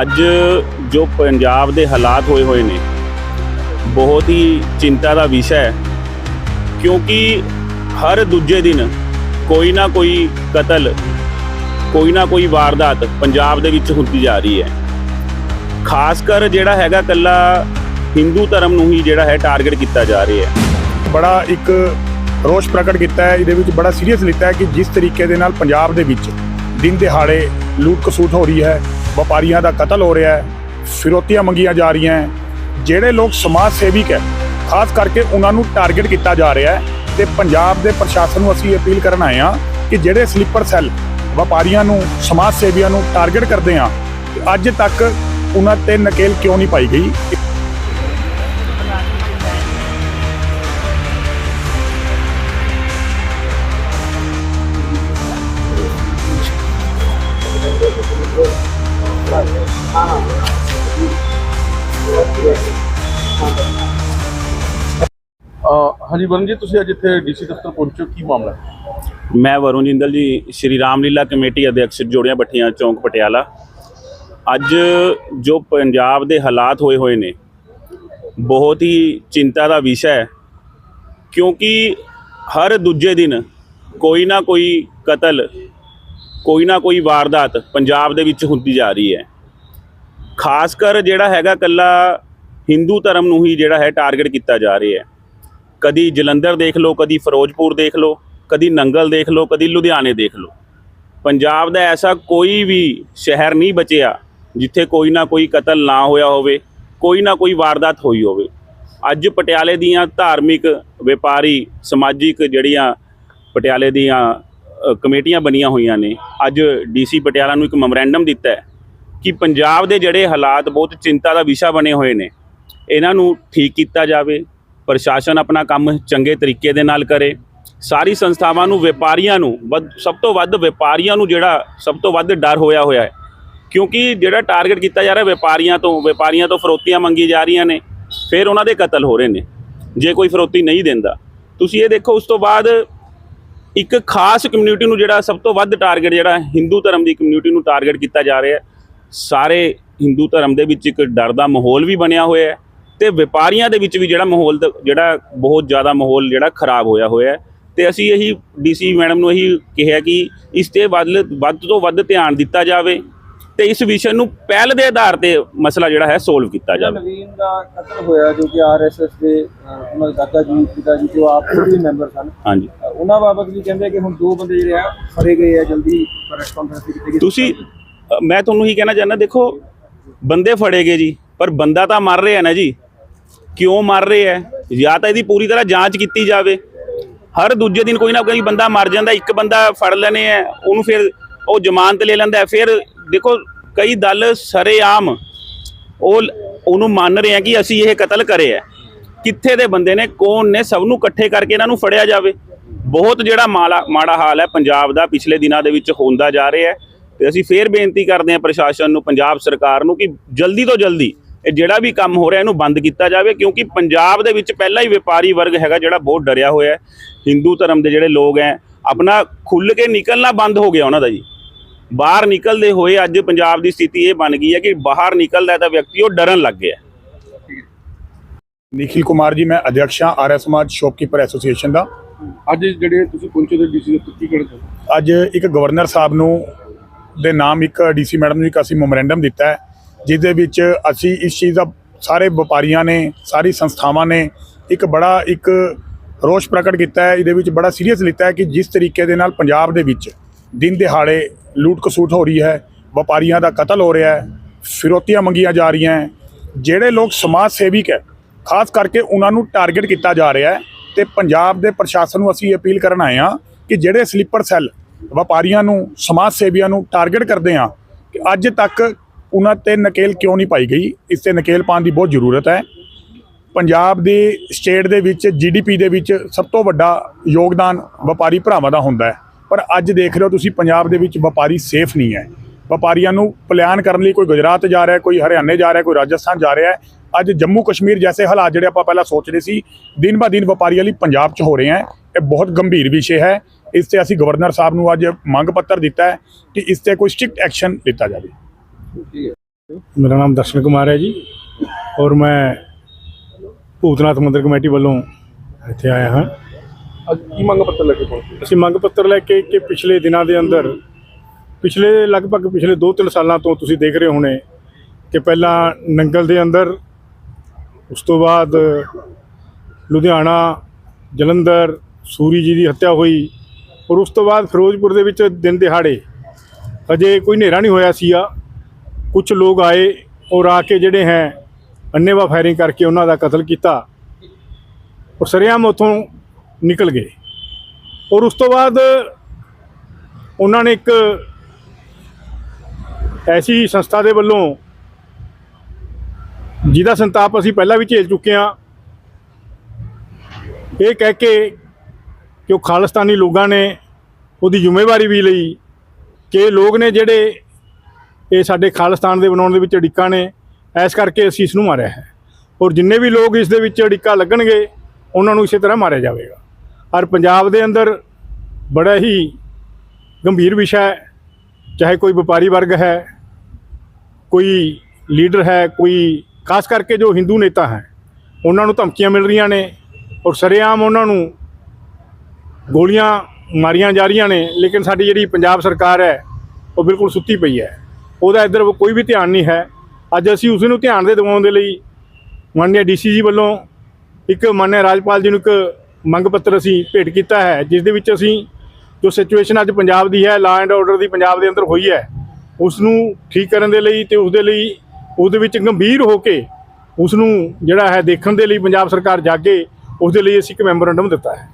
ਅੱਜ ਜੋ ਪੰਜਾਬ ਦੇ ਹਾਲਾਤ ਹੋਏ ਹੋਏ ਨੇ, ਬਹੁਤ ਹੀ ਚਿੰਤਾ ਦਾ ਵਿਸ਼ਾ ਹੈ, ਕਿਉਂਕਿ ਹਰ ਦੂਜੇ ਦਿਨ ਕੋਈ ਨਾ ਕੋਈ ਕਤਲ, ਕੋਈ ਨਾ ਕੋਈ ਵਾਰਦਾਤ ਪੰਜਾਬ ਦੇ ਵਿੱਚ ਹੁੰਦੀ ਜਾ ਰਹੀ ਹੈ। ਖਾਸ ਕਰ ਜਿਹੜਾ ਹੈਗਾ ਕੱਲਾ ਹਿੰਦੂ ਧਰਮ ਨੂੰ ਹੀ ਜਿਹੜਾ ਹੈ ਟਾਰਗੇਟ ਕੀਤਾ ਜਾ ਰਿਹਾ ਹੈ। ਬੜਾ ਇੱਕ ਰੋਸ਼ ਪ੍ਰਗਟ ਕੀਤਾ ਹੈ, ਇਹਦੇ ਵਿੱਚ ਬੜਾ ਸੀਰੀਅਸ ਲਿੱਤਾ ਹੈ ਕਿ ਜਿਸ ਤਰੀਕੇ ਦੇ ਨਾਲ ਪੰਜਾਬ ਦੇ ਵਿੱਚ ਦਿਨ ਦਿਹਾੜੇ ਲੂਟ ਕਸੂਟ ਹੋ ਰਹੀ ਹੈ ਵਪਾਰੀਆਂ ਦਾ ਕਤਲ ਹੋ ਰਿਹਾ ਹੈ, ਫਿਰੋਤੀਆਂ ਮੰਗੀਆਂ ਜਾ ਰਹੀਆਂ ਹੈ, ਜਿਹੜੇ ਲੋਕ ਸਮਾਜ ਸੇਵੀਕ ਹੈ, ਖਾਸ ਕਰਕੇ ਉਹਨਾਂ ਨੂੰ ਟਾਰਗੇਟ ਕੀਤਾ ਜਾ ਰਿਹਾ ਹੈ ਤੇ ਪੰਜਾਬ ਦੇ ਪ੍ਰਸ਼ਾਸਨ ਨੂੰ ਅਸੀਂ ਅਪੀਲ ਕਰਨ ਆਏ ਹਾਂ ਕਿ ਜਿਹੜੇ ਸਲੀਪਰ ਸੈੱਲ ਵਪਾਰੀਆਂ ਨੂੰ, ਸਮਾਜ ਸੇਵੀਆਂ ਨੂੰ ਟਾਰਗੇਟ ਕਰਦੇ ਆ ਅੱਜ ਤੱਕ ਉਹਨਾਂ ਤੇ ਨਕੇਲ ਕਿਉਂ ਨਹੀਂ ਪਾਈ ਗਈ? ਹਾਂਜੀ ਵਰੁਣ ਜੀ, ਤੁਸੀਂ ਅੱਜ ਇੱਥੇ ਡੀਸੀ ਦਫ਼ਤਰ ਪਹੁੰਚੋ ਕੀ ਮਾਮਲਾ ਮੈਂ ਵਰੁਣ ਜਿੰਦਲ ਜੀ, ਸ਼੍ਰੀ ਰਾਮਲੀਲਾ ਕਮੇਟੀ ਅਧਿਕਸ਼ ਜੋੜੀਆਂ ਭੱਠੀਆਂ, ਚੌਂਕ ਪਟਿਆਲਾ। ਅੱਜ ਜੋ ਪੰਜਾਬ ਦੇ ਹਾਲਾਤ ਹੋਏ ਹੋਏ ਨੇ, ਬਹੁਤ ਹੀ ਚਿੰਤਾ ਦਾ ਵਿਸ਼ਾ ਹੈ, ਕਿਉਂਕਿ ਹਰ ਦੂਜੇ ਦਿਨ ਕੋਈ ਨਾ ਕੋਈ ਕਤਲ, ਕੋਈ ਨਾ ਕੋਈ ਵਾਰਦਾਤ ਪੰਜਾਬ ਦੇ ਵਿੱਚ ਹੁੰਦੀ ਜਾ ਰਹੀ ਹੈ। ਖਾਸ ਕਰ ਜਿਹੜਾ ਹੈਗਾ ਕੱਲਾ ਹਿੰਦੂ ਧਰਮ ਨੂੰ ਹੀ ਜਿਹੜਾ ਹੈ ਟਾਰਗੇਟ ਕੀਤਾ ਜਾ ਰਿਹਾ ਹੈ। ਕਦੀ ਜਲੰਧਰ ਦੇਖ ਲਓ, ਕਦੀ ਫਿਰੋਜ਼ਪੁਰ ਦੇਖ ਲਓ, ਕਦੀ ਨੰਗਲ ਦੇਖ ਲਓ, ਕਦੀ ਲੁਧਿਆਣੇ ਦੇਖ ਲਓ। ਪੰਜਾਬ ਦਾ ਐਸਾ ਕੋਈ ਵੀ ਸ਼ਹਿਰ ਨਹੀਂ ਬਚਿਆ ਜਿੱਥੇ ਕੋਈ ਨਾ ਕੋਈ ਕਤਲ ਨਾ ਹੋਇਆ ਹੋਵੇ, ਕੋਈ ਨਾ ਕੋਈ ਵਾਰਦਾਤ ਹੋਈ ਹੋਵੇ। ਅੱਜ ਪਟਿਆਲੇ ਦੀਆਂ ਧਾਰਮਿਕ ਵਪਾਰੀ, ਸਮਾਜਿਕ ਜਿਹੜੀਆਂ ਪਟਿਆਲੇ ਦੀਆਂ ਕਮੇਟੀਆਂ ਬਣੀਆਂ ਹੋਈਆਂ ਨੇ, ਅੱਜ ਡੀਸੀ ਪਟਿਆਲਾ ਨੂੰ ਇੱਕ ਮੈਮੋਰੈਂਡਮ ਦਿੱਤਾ ਹੈ ਕਿ ਪੰਜਾਬ ਦੇ ਜਿਹੜੇ ਹਾਲਾਤ ਬਹੁਤ ਚਿੰਤਾ ਦਾ ਵਿਸ਼ਾ ਬਣੇ ਹੋਏ ਨੇ, ਇਹਨਾਂ ਨੂੰ ਠੀਕ ਕੀਤਾ ਜਾਵੇ ਪ੍ਰਸ਼ਾਸਨ ਆਪਣਾ ਕੰਮ ਚੰਗੇ ਤਰੀਕੇ ਦੇ ਨਾਲ ਕਰੇ। ਸਾਰੀ ਸੰਸਥਾਵਾਂ ਨੂੰ, ਵਪਾਰੀਆਂ ਨੂੰ, ਵੱਧ- ਸਭ ਤੋਂ ਵੱਧ ਵਪਾਰੀਆਂ ਨੂੰ ਜਿਹੜਾ ਸਭ ਤੋਂ ਵੱਧ ਡਰ ਹੋਇਆ ਹੋਇਆ ਹੈ। ਕਿਉਂਕਿ ਜਿਹੜਾ ਟਾਰਗੇਟ ਕੀਤਾ ਜਾ ਰਿਹਾ ਵਪਾਰੀਆਂ ਤੋਂ ਵਪਾਰੀਆਂ ਤੋਂ ਫਰੋਤੀਆਂ ਮੰਗੀ ਜਾ ਰਹੀਆਂ ਨੇ, ਫਿਰ ਉਹਨਾਂ ਦੇ ਕਤਲ ਹੋ ਰਹੇ ਨੇ, ਜੇ ਕੋਈ ਫਰੋਤੀ ਨਹੀਂ ਦਿੰਦਾ। ਤੁਸੀਂ ਇਹ ਦੇਖੋ, ਉਸ ਤੋਂ ਬਾਅਦ ਇੱਕ ਖਾਸ ਕਮਿਊਨਿਟੀ ਨੂੰ ਜਿਹੜਾ ਸਭ ਤੋਂ ਵੱਧ ਟਾਰਗੇਟ ਜਿਹੜਾ ਹਿੰਦੂ ਧਰਮ ਦੀ ਕਮਿਊਨਿਟੀ ਨੂੰ ਟਾਰਗੇਟ ਕੀਤਾ ਜਾ ਰਿਹਾ ਸਾਰੇ ਹਿੰਦੂ ਧਰਮ ਦੇ ਵਿੱਚ ਇੱਕ ਡਰ ਦਾ ਮਾਹੌਲ ਵੀ ਬਣਿਆ ਹੋਇਆ ਹੈ। ਤੇ ਵਪਾਰੀਆਂ ਦੇ ਵਿੱਚ ਵੀ ਜਿਹੜਾ ਮਾਹੌਲ ਜਿਹੜਾ ਬਹੁਤ ਜ਼ਿਆਦਾ ਮਾਹੌਲ ਜਿਹੜਾ ਖਰਾਬ ਹੋਇਆ ਹੋਇਆ ਹੈ। ਤੇ ਅਸੀਂ ਇਹੀ ਡੀਸੀ ਮੈਡਮ ਨੂੰ ਇਹੀ ਕਿਹਾ ਕਿ ਇਸ ਤੇ ਵੱਧ ਵੱਧ ਤੋਂ ਵੱਧ ਧਿਆਨ ਦਿੱਤਾ ਜਾਵੇ ਤੇ ਇਸ ਵਿਸ਼ੇ ਨੂੰ ਪਹਿਲ ਦੇ ਆਧਾਰ ਤੇ ਮਸਲਾ ਜਿਹੜਾ ਹੈ ਸੋਲਵ ਕੀਤਾ ਜਾਵੇ। ਨਵੀਨ ਦਾ ਕਤਲ ਹੋਇਆ ਜੋ ਕਿ ਆਰਐਸਐਸ ਦੇ ਉਹਨਾਂ ਦੇ ਦਾਦਾ ਜੀ ਪਿਤਾ ਜੀ ਜੋ ਆਪ ਵੀ ਮੈਂਬਰ ਸਨ। ਹਾਂਜੀ। ਉਹਨਾਂ ਬਾਬਤ ਵੀ ਕਹਿੰਦੇ ਕਿ ਹੁਣ ਦੋ ਬੰਦੇ ਜਿਹੜੇ ਆ ਫੜੇ ਗਏ ਆ ਜਲਦੀ ਪ੍ਰੈਸ ਕਾਨਫਰੰਸ ਕੀਤੀ ਗਈ ਤੁਸੀਂ ਮੈਂ ਤੁਹਾਨੂੰ ਹੀ ਕਹਿਣਾ ਚਾਹੁੰਦਾ ਦੇਖੋ ਬੰਦੇ ਫੜੇਗੇ ਜੀ ਪਰ ਬੰਦਾ ਤਾਂ ਮਰ ਰਿਹਾ ਨਾ ਜੀ। ਕਿਉਂ ਮਰ ਰਹੇ ਹੈ ਜਾਂ ਤਾਂ ਇਹਦੀ ਪੂਰੀ ਤਰ੍ਹਾਂ ਜਾਂਚ ਕੀਤੀ ਜਾਵੇ। ਹਰ ਦੂਜੇ ਦਿਨ ਕੋਈ ਨਾ ਕੋਈ ਬੰਦਾ ਮਰ ਜਾਂਦਾ, ਇੱਕ ਬੰਦਾ ਫੜ ਲੈਣੇ ਆ ਉਹਨੂੰ ਫਿਰ ਉਹ ਜ਼ਮਾਨਤ ਲੈ ਲੈਂਦਾ ਫਿਰ ਦੇਖੋ, ਕਈ ਦਲ ਸਰੇਆਮ, ਉਹ ਉਹਨੂੰ ਮੰਨ ਰਹੇ ਆ ਕਿ ਅਸੀਂ ਇਹ ਕਤਲ ਕਰਿਆ ਕਿੱਥੇ ਦੇ ਬੰਦੇ ਨੇ, ਕੌਣ ਨੇ, ਸਭ ਨੂੰ ਇਕੱਠੇ ਕਰਕੇ ਇਹਨਾਂ ਨੂੰ ਫੜਿਆ ਜਾਵੇ। ਬਹੁਤ ਜਿਹੜਾ ਮਾੜਾ ਮਾੜਾ ਹਾਲ ਹੈ ਪੰਜਾਬ ਦਾ ਪਿਛਲੇ ਦਿਨਾਂ ਦੇ ਵਿੱਚ ਹੁੰਦਾ ਜਾ ਰਿਹਾ ਹੈ ਤੇ ਅਸੀਂ ਫੇਰ ਬੇਨਤੀ ਕਰਦੇ ਹਾਂ ਪ੍ਰਸ਼ਾਸਨ ਨੂੰ, ਪੰਜਾਬ ਸਰਕਾਰ ਨੂੰ ਕਿ ਜਲਦੀ ਤੋਂ ਜਲਦੀ ਇਹ ਜਿਹੜਾ ਵੀ ਕੰਮ ਹੋ ਰਿਹਾ ਇਹਨੂੰ ਬੰਦ ਕੀਤਾ ਜਾਵੇ ਕਿਉਂਕਿ ਪੰਜਾਬ ਦੇ ਵਿੱਚ ਪਹਿਲਾਂ ਹੀ ਵਪਾਰੀ ਵਰਗ ਹੈਗਾ ਜਿਹੜਾ ਬਹੁਤ ਡਰਿਆ ਹੋਇਆ ਹੈ। ਹਿੰਦੂ ਧਰਮ ਦੇ ਜਿਹੜੇ ਲੋਕ ਹੈ ਆਪਣਾ ਖੁੱਲ ਕੇ ਨਿਕਲਣਾ ਬੰਦ ਹੋ ਗਿਆ ਉਹਨਾਂ ਦਾ ਜੀ। ਬਾਹਰ ਨਿਕਲਦੇ ਹੋਏ ਅੱਜ ਪੰਜਾਬ ਦੀ ਸਥਿਤੀ ਇਹ ਬਣ ਗਈ ਹੈ ਕਿ ਬਾਹਰ ਨਿਕਲਦਾ ਤਾਂ ਵਿਅਕਤੀ ਉਹ ਡਰਨ ਲੱਗ ਗਿਆ। ਨਿਖਿਲ ਕੁਮਾਰ ਜੀ ਮੈਂ ਅਧਿਕਸ਼ ਹਾਂ ਆਰਐਸ ਸਮਾਜ ਸ਼ੌਪਕੀਪਰ ਐਸੋਸੀਏਸ਼ਨ ਦਾ। ਅੱਜ ਜਿਹੜੇ ਤੁਸੀਂ ਪਹੁੰਚੇ ਤੇ ਡੀਸੀ ਦਫ਼ਤਰ ਕੀ ਚਾਹੁੰਦੇ ਅੱਜ ਇੱਕ ਗਵਰਨਰ ਸਾਹਿਬ ਨੂੰ ਦੇ ਨਾਮ ਇੱਕ ਡੀਸੀ ਮੈਡਮ ਨੂੰ ਇੱਕ ਅਸੀਂ ਮੈਮੋਰੈਂਡਮ ਦਿੱਤਾ ਹੈ। ਜਿਸ ਦੇ ਵਿੱਚ ਅਸੀਂ ਇਸ ਚੀਜ਼ ਦਾ ਸਾਰੇ ਵਪਾਰੀਆਂ ਨੇ, ਸਾਰੀ ਸੰਸਥਾਵਾਂ ਨੇ ਇੱਕ ਬੜਾ, ਇੱਕ ਰੋਸ਼ ਪ੍ਰਗਟ ਕੀਤਾ ਹੈ, ਇਹਦੇ ਵਿੱਚ ਬੜਾ ਸੀਰੀਅਸ ਲਿੱਤਾ ਹੈ ਕਿ ਜਿਸ ਤਰੀਕੇ ਦੇ ਨਾਲ ਪੰਜਾਬ ਦੇ ਵਿੱਚ ਦਿਨ ਦਿਹਾੜੇ ਲੂਟ ਕਸੂਟ ਹੋ ਰਹੀ ਹੈ, ਵਪਾਰੀਆਂ ਦਾ ਕਤਲ ਹੋ ਰਿਹਾ ਹੈ, ਫਿਰੋਤੀਆਂ ਮੰਗੀਆਂ ਜਾ ਰਹੀਆਂ ਹੈ, ਜਿਹੜੇ ਲੋਕ ਸਮਾਜ ਸੇਵੀਕ ਹੈ, ਖਾਸ ਕਰਕੇ ਉਹਨਾਂ ਨੂੰ ਟਾਰਗੇਟ ਕੀਤਾ ਜਾ ਰਿਹਾ ਹੈ ਤੇ ਪੰਜਾਬ ਦੇ ਪ੍ਰਸ਼ਾਸਨ ਨੂੰ ਅਸੀਂ ਅਪੀਲ ਕਰਨ ਆਏ ਹਾਂ ਕਿ ਜਿਹੜੇ ਸਲੀਪਰ ਸੈੱਲ ਵਪਾਰੀਆਂ ਨੂੰ, ਸਮਾਜ ਸੇਵੀਆਂ ਨੂੰ ਟਾਰਗੇਟ ਕਰਦੇ ਆ ਕਿ ਅੱਜ ਤੱਕ ਉਹਨਾਂ ਤੇ ਨਕੇਲ ਕਿਉਂ ਨਹੀਂ ਪਾਈ ਗਈ? ਇਸ ਤੇ ਨਕੇਲ ਪਾਉਣ ਦੀ ਬਹੁਤ ਜ਼ਰੂਰਤ ਹੈ। ਪੰਜਾਬ ਦੇ ਸਟੇਟ ਦੇ ਵਿੱਚ ਜੀਡੀਪੀ ਦੇ ਵਿੱਚ ਸਭ ਤੋਂ ਵੱਡਾ ਯੋਗਦਾਨ ਵਪਾਰੀ ਭਰਾਵਾਂ ਦਾ ਹੁੰਦਾ ਹੈ। ਪਰ ਅੱਜ ਦੇਖ ਰਹੇ ਹੋ ਤੁਸੀਂ, ਪੰਜਾਬ ਦੇ ਵਿੱਚ ਵਪਾਰੀ ਸੇਫ ਨਹੀਂ ਹੈ। ਵਪਾਰੀਆਂ ਨੂੰ ਪਲਾਨ ਕਰਨ ਲਈ ਕੋਈ ਗੁਜਰਾਤ ਜਾ ਰਿਹਾ ਕੋਈ ਹਰਿਆਣੇ ਜਾ ਰਿਹਾ ਕੋਈ ਰਾਜਸਥਾਨ ਜਾ ਰਿਹਾ ਹੈ। ਅੱਜ ਜੰਮੂ ਕਸ਼ਮੀਰ ਜੈਸੇ ਹਾਲਾਤ ਜਿਹੜੇ ਆਪਾਂ ਪਹਿਲਾਂ ਸੋਚ ਰਹੇ ਸੀ, ਦਿਨ ਬਾ ਦਿਨ ਵਪਾਰੀਆਂ ਲਈ ਪੰਜਾਬ 'ਚ ਹੋ ਰਹੇ ਹੈ। ਇਹ ਬਹੁਤ ਗੰਭੀਰ ਵਿਸ਼ੇ ਹੈ। ਇਸ ਤੇ ਅਸੀਂ ਗਵਰਨਰ ਸਾਹਿਬ ਨੂੰ ਅੱਜ ਮੰਗ ਪੱਤਰ ਦਿੱਤਾ ਹੈ ਕਿ ਇਸ ਤੇ ਕੋਈ ਸਟ੍ਰਿਕਟ ਐਕਸ਼ਨ ਲਿੱਤਾ ਜਾਵੇ। ਮੇਰਾ ਨਾਮ ਦਰਸ਼ਨ ਕੁਮਾਰ ਹੈ ਜੀ ਔਰ ਮੈਂ ਭੂਤਨਾਥ ਮੰਦਿਰ ਕਮੇਟੀ ਵੱਲੋਂ ਇੱਥੇ ਆਇਆ ਹਾਂ। ਅੱਜ ਕੀ ਮੰਗ ਪੱਤਰ ਲੈ ਕੇ ਪਹੁੰਚੇ? ਅਸੀਂ ਮੰਗ ਪੱਤਰ ਲੈ ਕੇ ਕਿ ਪਿਛਲੇ ਦਿਨਾਂ ਦੇ ਅੰਦਰ ਪਿਛਲੇ ਲਗਭਗ ਪਿਛਲੇ 2-3 ਸਾਲਾਂ ਤੋਂ ਤੁਸੀਂ ਦੇਖ ਰਹੇ ਹੋਣੇ ਕਿ ਪਹਿਲਾਂ ਨੰਗਲ ਦੇ ਅੰਦਰ ਉਸ ਤੋਂ ਬਾਅਦ ਲੁਧਿਆਣਾ ਜਲੰਧਰ ਸੂਰੀ ਜੀ ਦੀ ਹੱਤਿਆ ਹੋਈ ਔਰ ਉਸ ਤੋਂ ਬਾਅਦ ਫਿਰੋਜ਼ਪੁਰ ਦੇ ਵਿੱਚ ਦਿਨ ਦਿਹਾੜੇ ਅਜੇ ਕੋਈ ਹਨੇਰਾ ਨਹੀਂ ਹੋਇਆ ਸੀਗਾ। ਕੁਝ ਲੋਕ ਆਏ ਔਰ ਆ ਕੇ ਜਿਹੜੇ ਹੈ ਅੰਨੇਵਾ ਫਾਇਰਿੰਗ ਕਰਕੇ ਉਹਨਾਂ ਦਾ ਕਤਲ ਕੀਤਾ। ਔਰ ਸਰਿਆਮ ਉੱਥੋਂ ਨਿਕਲ ਗਏ। ਔਰ ਉਸ ਤੋਂ ਬਾਅਦ ਉਹਨਾਂ ਨੇ ਇੱਕ ਐਸੀ ਸੰਸਥਾ ਦੇ ਵੱਲੋਂ, ਜਿਹਦਾ ਸੰਤਾਪ ਅਸੀਂ ਪਹਿਲਾਂ ਵੀ ਝੇਲ ਚੁੱਕੇ ਹਾਂ, ਇਹ ਕਹਿ ਕੇ ਕਿ ਉਹ ਖਾਲਿਸਤਾਨੀ ਲੋਕਾਂ ਨੇ ਉਹਦੀ ਜ਼ਿੰਮੇਵਾਰੀ ਵੀ ਲਈ ਕਿ ਲੋਕ ਨੇ ਜਿਹੜੇ ਇਹ ਸਾਡੇ ਖਾਲਿਸਤਾਨ ਦੇ ਬਣਾਉਣ ਦੇ ਵਿੱਚ ਅੜਿੱਕਾ ਨੇ ਐਸ ਕਰਕੇ ਅਸੀਂ ਇਸ ਨੂੰ ਮਾਰਿਆ ਹੈ। ਔਰ ਜਿੰਨੇ ਵੀ ਲੋਕ ਇਸ ਦੇ ਵਿੱਚ ਅੜਿੱਕਾ ਲੱਗਣਗੇ, ਉਹਨਾਂ ਨੂੰ ਇਸੇ ਤਰ੍ਹਾਂ ਮਾਰਿਆ ਜਾਵੇਗਾ। ਔਰ ਪੰਜਾਬ ਦੇ ਅੰਦਰ ਬੜਾ ਹੀ ਗੰਭੀਰ ਵਿਸ਼ਾ ਹੈ। ਚਾਹੇ ਕੋਈ ਵਪਾਰੀ ਵਰਗ ਹੈ, ਕੋਈ ਲੀਡਰ ਹੈ, ਕੋਈ ਖਾਸ ਕਰਕੇ ਜੋ ਹਿੰਦੂ ਨੇਤਾ ਹੈ, ਉਹਨਾਂ ਨੂੰ ਧਮਕੀਆਂ ਮਿਲ ਰਹੀਆਂ ਨੇ ਔਰ ਸਰੇਆਮ ਉਹਨਾਂ ਨੂੰ ਗੋਲੀਆਂ ਮਾਰੀਆਂ ਜਾ ਰਹੀਆਂ ਨੇ, ਲੇਕਿਨ ਸਾਡੀ ਜਿਹੜੀ ਪੰਜਾਬ ਸਰਕਾਰ ਹੈ, ਉਹ ਬਿਲਕੁਲ ਸੁੱਤੀ ਪਈ ਹੈ। ਉਹਦਾ ਇੱਧਰ ਕੋਈ ਵੀ ਧਿਆਨ ਨਹੀਂ ਹੈ। ਅੱਜ ਅਸੀਂ ਉਸ ਨੂੰ ਧਿਆਨ ਦੇ ਦਿਵਾਉਣ ਦੇ ਲਈ ਮਾਨਯ ਡੀਸੀ ਜੀ ਵੱਲੋਂ ਇੱਕ ਮਾਨਿਆ ਰਾਜਪਾਲ ਜੀ ਨੂੰ ਇੱਕ ਮੰਗ ਪੱਤਰ ਅਸੀਂ ਭੇਟ ਕੀਤਾ ਹੈ, ਜਿਸ ਦੇ ਵਿੱਚ ਅਸੀਂ ਜੋ ਸਿਚੁਏਸ਼ਨ ਅੱਜ ਪੰਜਾਬ ਦੀ ਹੈ ਲਾ ਐਂਡ ਆਰਡਰ ਦੀ ਪੰਜਾਬ ਦੇ ਅੰਦਰ ਹੋਈ ਹੈ, ਉਸ ਨੂੰ ਠੀਕ ਕਰਨ ਦੇ ਲਈ ਤੇ ਉਸ ਦੇ ਲਈ ਉਹਦੇ ਵਿੱਚ ਗੰਭੀਰ ਹੋ ਕੇ ਉਸ ਨੂੰ ਜਿਹੜਾ ਹੈ ਦੇਖਣ ਦੇ ਲਈ ਪੰਜਾਬ ਸਰਕਾਰ ਜਾਗੇ, ਉਸ ਦੇ ਲਈ ਅਸੀਂ ਇੱਕ ਮੈਮੋਰੰਡਮ ਦਿੱਤਾ ਹੈ।